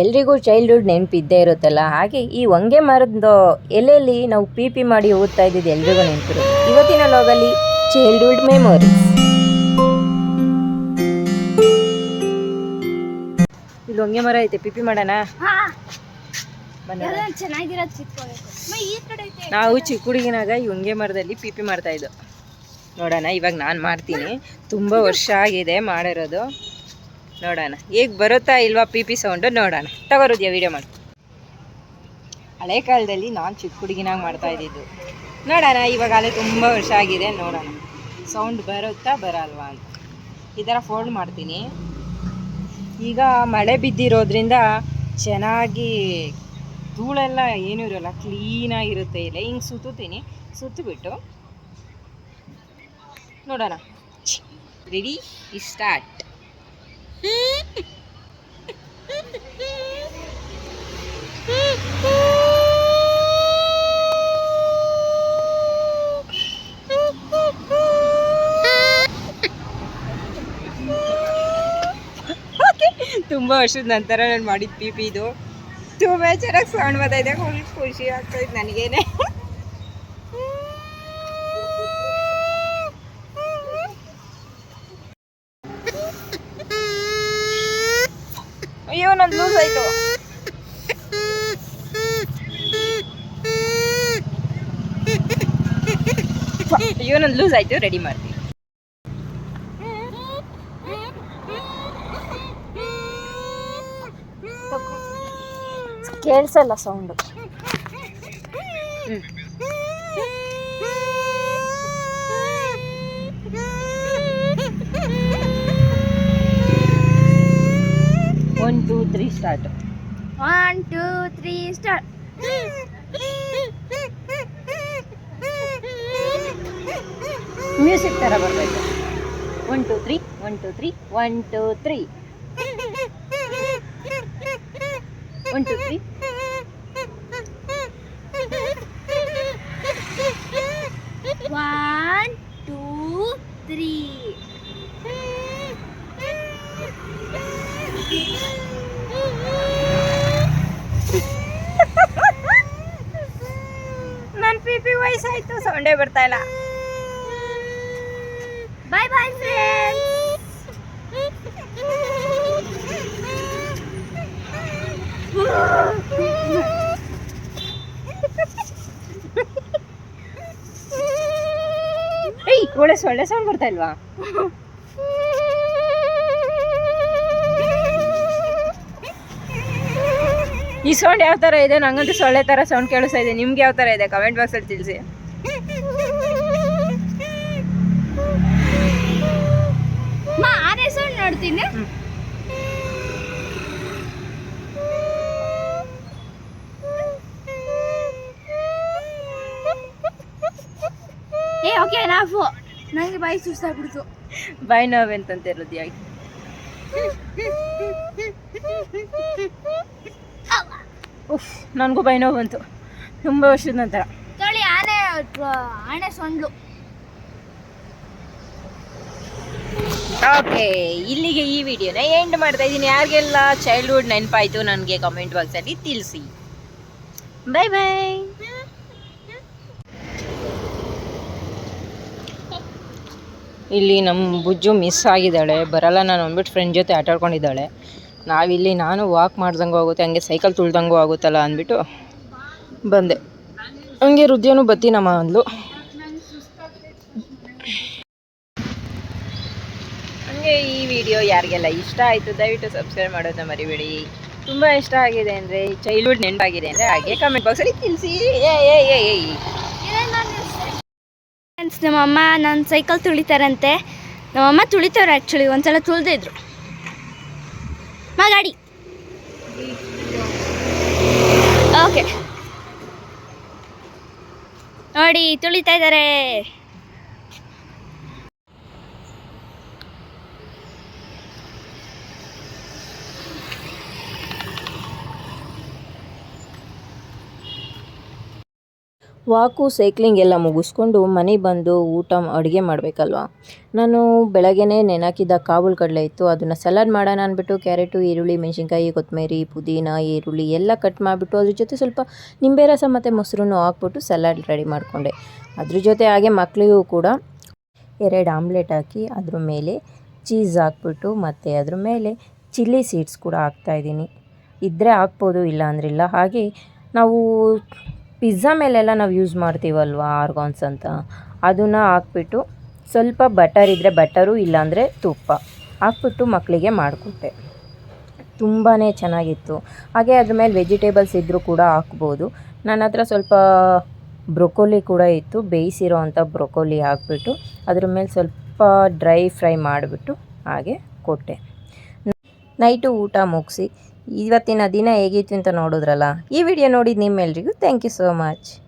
ಎಲ್ರಿಗೂ ಚೈಲ್ಡ್ಹುಡ್ ನೆನಪಿದ್ದೇ ಇರುತ್ತಲ್ಲ? ಹಾಗೆ ಈ ಹೊಂಗೆ ಮರದ ಎಲೆಯಲ್ಲಿ ನಾವು ಪಿ ಪಿ ಮಾಡಿ ಓದ್ತಾ ಇದ್ದಿದ್ದು ಎಲ್ರಿಗೂ ನೆನಪಿರುತ್ತೆ ಇವತ್ತಿನ ಲೋಗಲ್ಲಿ ಚೈಲ್ಡ್ಹುಡ್ ಮೆಮೊರೀಸ್ ಇಲ್ಲಿ ಹೊಂಗೆ ಮರ ಐತೆ ಪಿ ಪಿ ಮಾಡೋಣ? ನಾವು ಚಿಕ್ಕ ಹುಡುಗಿನಾಗ ಈ ಹೊಂಗೆ ಮರದಲ್ಲಿ ಪಿ ಪಿ ಮಾಡ್ತಾ ಇದ್ದು. ನೋಡೋಣ ಇವಾಗ ನಾನು ಮಾಡ್ತೀನಿ. ತುಂಬ ವರ್ಷ ಆಗಿದೆ ಮಾಡಿರೋದು. ನೋಡೋಣ. ಈಗ ಬರುತ್ತಾ ಇಲ್ವಾ ಪಿ ಪಿ ಸೌಂಡು ನೋಡೋಣ. ತಗೋರುದ್ಯಾ ವಿಡಿಯೋ ಮಾಡಿ. ಹಳೆ ಕಾಲದಲ್ಲಿ ನಾನು ಚಿಕ್ಕ ಹುಡುಗಿನಾಗ ಮಾಡ್ತಾ ಇದ್ದಿದ್ದು. ನೋಡೋಣ, ಇವಾಗ ಅಲ್ಲೇ ತುಂಬ ವರ್ಷ ಆಗಿದೆ, ನೋಡೋಣ. ಸೌಂಡ್ ಬರುತ್ತಾ ಬರಲ್ವಾ ಅಂತ. ಈ ಥರ ಫೋಲ್ಡ್ ಮಾಡ್ತೀನಿ. ಈಗ ಮಳೆ ಬಿದ್ದಿರೋದ್ರಿಂದ ಚೆನ್ನಾಗಿ ಧೂಳೆಲ್ಲ ಏನೂ ಇರೋಲ್ಲ ಕ್ಲೀನಾಗಿರುತ್ತೆ ಇಲ್ಲ. ಹಿಂಗೆ ಸುತ್ತೀನಿ ಸುತ್ತಿಬಿಟ್ಟು ನೋಡೋಣ. ರೆಡಿ ಸ್ಟಾರ್ಟ್ ತುಂಬ ವರ್ಷದ ನಂತರ ನಾನು ಮಾಡಿದ ಪಿ ಪಿ ಇದು. ತುಂಬ ಚೆನ್ನಾಗಿ ಸೌಂಡ್ ಬರ್ತಾಯಿದೆ. ಫುಲ್ ಖುಷಿ ಆಗ್ತೈತೆ ನನಗೇನೆ. ಅಯ್ಯೋ ನಂದು ಲೂಸ್ ಆಯ್ತು. ಅಯ್ಯೋ ನಂದು ಲೂಸ್ ಆಯ್ತು. ರೆಡಿ ಮಾಡ್ತೀನಿ. ಕೇಳಿಸಲ್ಲ sound one two three start one two three start music ಥರ ಬರಬೇಕು one two three one two three one two three one two three One two three ನನ್ನ ಪಿ ಪಿ ವಯಸ್ಸಾಯ್ತು ಸೌಂಡೇ ಬರ್ತಾ ಇಲ್ಲ. ಬಾಯ್ ಬಾಯ್ ಫ್ರೆಂಡ್ಸ್ ಏಯ್ ಒಳ್ಳೆ ಸೊಳ್ಳೆ ಸೌಂಡ್ ಬರ್ತಾ ಇಲ್ವಾ? ಈ ಸೌಂಡ್ ಯಾವ ಥರ ಇದೆ? ನಂಗಂತೂ ಸೊಳ್ಳೆ ಥರ ಸೌಂಡ್ ಕೇಳಿಸ್ತಾ ಇದೆ. ನಿಮ್ಗೆ ಯಾವ ಥರ ಇದೆ? ಕಮೆಂಟ್ ಬಾಕ್ಸಲ್ಲಿ ತಿಳಿಸಿ. ನೋಡ್ತೀನಿ. ಏ ಓಕೆ ನಾಫು ನನಗೆ ಬಾಯಿ ಸುಸ್ತಾಗ್ಬಿಡ್ತು. ಬಾಯಿ ನೋವೆ ಅಂತಂತ ಇರೋದು ಯಾಕೆ? ಉಫ್ ನನಗೂ ಬೈ ನೋವು ಬಂತು. ತುಂಬ ವರ್ಷದ ನಂತರ. ತೊಳಿ ಆನೆ ಆನೆ ಸೊಂಡ್ಲು. ಓಕೆ ಇಲ್ಲಿಗೆ ಈ ವಿಡಿಯೋನ ಎಂಡ್ ಮಾಡ್ತಾ ಇದ್ದೀನಿ. ಯಾರಿಗೆಲ್ಲ ಚೈಲ್ಡ್ಹುಡ್ ನೆನಪಾಯಿತು ನನಗೆ ಕಮೆಂಟ್ ಬಾಕ್ಸಲ್ಲಿ ತಿಳಿಸಿ. ಬಾಯ್ ಬಾಯ್ ಇಲ್ಲಿ ನಮ್ಮ ಬುಜ್ಜು ಮಿಸ್ ಆಗಿದ್ದಾಳೆ. ಬರಲ್ಲ ನಾನು ಅಂದ್ಬಿಟ್ಟು ಫ್ರೆಂಡ್ ಜೊತೆ ಆಟ ಆಡ್ಕೊಂಡಿದ್ದಾಳೆ ನಾವಿಲ್ಲಿ ನಾನು ವಾಕ್ ಮಾಡ್ದಂಗೂ ಆಗುತ್ತೆ, ಹಂಗೆ ಸೈಕಲ್ ತುಳ್ದಂಗೂ ಆಗುತ್ತಲ್ಲ ಅಂದ್ಬಿಟ್ಟು ಬಂದೆ. ಹಂಗೆ ರುದ್ಯನೂ ಬತ್ತೀನಮ್ಮ ಅಂದ್ಲು ಹಂಗೆ ಈ ವಿಡಿಯೋ ಯಾರಿಗೆಲ್ಲ ಇಷ್ಟ ಆಯಿತು, ದಯವಿಟ್ಟು ಸಬ್ಸ್ಕ್ರೈಬ್ ಮಾಡೋದನ್ನ ಮರಿಬೇಡಿ. ತುಂಬ ಇಷ್ಟ ಆಗಿದೆ ಅಂದರೆ ಚೈಲ್ಡ್ಹುಡ್ ನೆನಪಾಗಿದೆ ಅಂದರೆ, ಹಾಗೆ ಕಮೆಂಟ್ ಬಾಕ್ಸಲ್ಲಿ ತಿಳಿಸಿ. ಏ ಏ ಏ. ಫ್ರೆಂಡ್ಸ್, ನಮ್ಮಮ್ಮ ನನ್ನ ಸೈಕಲ್ ತುಳಿತಾರಂತೆ. ನಮ್ಮಮ್ಮ ತುಳಿತಾರೆ ಆ್ಯಕ್ಚುಲಿ ಒಂದ್ಸಲ ತುಳಿದಿದ್ರು ಮಾ ಗಾಡಿ ಓಕೆ ನೋಡಿ, ತುಳಿತಾ ಇದ್ದಾರೆ ವಾಕು, ಸೈಕ್ಲಿಂಗ್ ಎಲ್ಲ ಮುಗಿಸ್ಕೊಂಡು ಮನೆಗೆ ಬಂದು ಊಟ ಅಡುಗೆ ಮಾಡಬೇಕಲ್ವ? ನಾನು ಬೆಳಗ್ಗೆನೇ ನೆನಾಕಿದ್ದ ಕಾಬೂಲ್ ಕಡಲೆ ಇತ್ತು. ಅದನ್ನು ಸಲಾಡ್ ಮಾಡೋಣ ಅಂದ್ಬಿಟ್ಟು ಕ್ಯಾರೆಟು, ಈರುಳ್ಳಿ, ಮೆಣಸಿನ್ಕಾಯಿ, ಕೊತ್ತಂಬರಿ, ಪುದೀನ, ಈರುಳ್ಳಿ ಎಲ್ಲ ಕಟ್ ಮಾಡಿಬಿಟ್ಟು ಅದ್ರ ಜೊತೆ ಸ್ವಲ್ಪ ನಿಂಬೆ ರಸ ಮತ್ತು ಮೊಸರನ್ನು ಹಾಕ್ಬಿಟ್ಟು ಸಲಾಡ್ ರೆಡಿ ಮಾಡಿಕೊಂಡೆ. ಅದ್ರ ಜೊತೆ ಹಾಗೆ ಮಕ್ಕಳಿಗೂ ಕೂಡ ಎರಡು ಆಮ್ಲೆಟ್ ಹಾಕಿ ಅದ್ರ ಮೇಲೆ ಚೀಸ್ ಹಾಕ್ಬಿಟ್ಟು ಮತ್ತು ಅದ್ರ ಮೇಲೆ ಚಿಲ್ಲಿ ಸೀಡ್ಸ್ ಕೂಡ ಹಾಕ್ತಾಯಿದ್ದೀನಿ ಇದ್ದರೆ ಹಾಕ್ಬೋದು, ಇಲ್ಲ ಅಂದ್ರಿಲ್ಲ ಹಾಗೆ ನಾವು ಪಿಜ್ಜಾ ಮೇಲೆಲ್ಲ ನಾವು ಯೂಸ್ ಮಾಡ್ತೀವಲ್ವ ಆರ್ಗಾನ್ಸ್ ಅಂತ? ಅದನ್ನು ಹಾಕ್ಬಿಟ್ಟು ಸ್ವಲ್ಪ ಬಟರ್ ಇದ್ದರೆ ಬಟರು, ಇಲ್ಲಾಂದರೆ ತುಪ್ಪ. ಹಾಕ್ಬಿಟ್ಟು ಮಕ್ಕಳಿಗೆ ಮಾಡಿಕೊಟ್ಟೆ. ತುಂಬಾ ಚೆನ್ನಾಗಿತ್ತು. ಹಾಗೆ ಅದ್ರ ಮೇಲೆ ವೆಜಿಟೇಬಲ್ಸ್ ಇದ್ದರೂ ಕೂಡ ಹಾಕ್ಬೋದು. ನನ್ನ ಹತ್ರ ಸ್ವಲ್ಪ ಬ್ರೊಕೊಲಿ ಕೂಡ ಇತ್ತು. ಬೇಯಿಸಿರೋ ಅಂಥ ಬ್ರೊಕೋಲಿ ಹಾಕ್ಬಿಟ್ಟು ಅದ್ರ ಮೇಲೆ ಸ್ವಲ್ಪ ಡ್ರೈ ಫ್ರೈ ಮಾಡಿಬಿಟ್ಟು ಹಾಗೆ ಕೊಟ್ಟೆ. ನೈಟು ಊಟ ಮುಗಿಸಿ ಇವತ್ತಿನ ದಿನ ಹೇಗಿತ್ತು ಅಂತ ನೋಡಿದ್ರಲ್ಲ? ಈ ವಿಡಿಯೋ ನೋಡಿದ ನಿಮ್ಮೆಲ್ರಿಗೂ ಥ್ಯಾಂಕ್ ಯು ಸೋ ಮಚ್